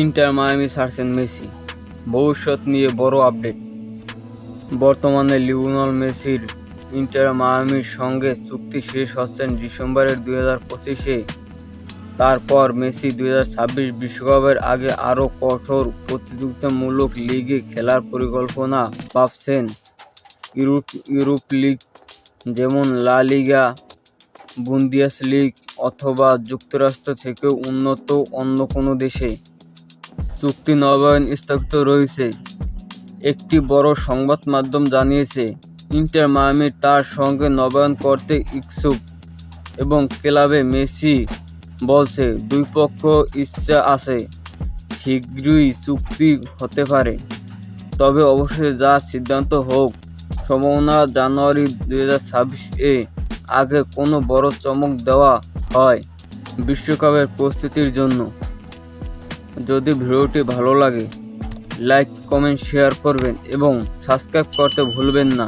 Inter Miami ছাড়ছেন Messi. ভবিষ্যৎ নিয়ে বড় আপডেট। বর্তমানে লিওনেল মেসির ইন্টার মায়ামির সঙ্গে চুক্তি শেষ হচ্ছেন ডিসেম্বরের দুই হাজার পঁচিশে। তারপর মেসি দুই হাজার ছাব্বিশ বিশ্বকাপের আগে আরও কঠোর প্রতিযোগিতামূলক লিগে খেলার পরিকল্পনা ভাবছেন। ইউরোপ ইউরোপ লিগ যেমন লা লিগা, বুন্দিয়াস লিগ অথবা যুক্তরাষ্ট্র থেকেও উন্নত অন্য কোনো দেশে। চুক্তি নবায়ন স্থগিত রয়েছে। একটি বড় সংবাদ মাধ্যম জানিয়েছে, ইন্টার মায়ামির তার সঙ্গে নবায়ন করতে ইচ্ছুক এবং ক্লাবে মেসি বলছে, দুই পক্ষ ইচ্ছা আছে, শীঘ্রই চুক্তি হতে পারে। তবে অবশ্যই যা সিদ্ধান্ত হোক, সম্ভাবনা জানুয়ারি দুই ছাব্বিশে আগে কোনো বড় চমক দেওয়া হয় বিশ্বকাপের প্রস্তুতির জন্য। যদি ভিডিওটি ভালো লাগে লাইক কমেন্ট শেয়ার করবেন এবং সাবস্ক্রাইব করতে ভুলবেন না।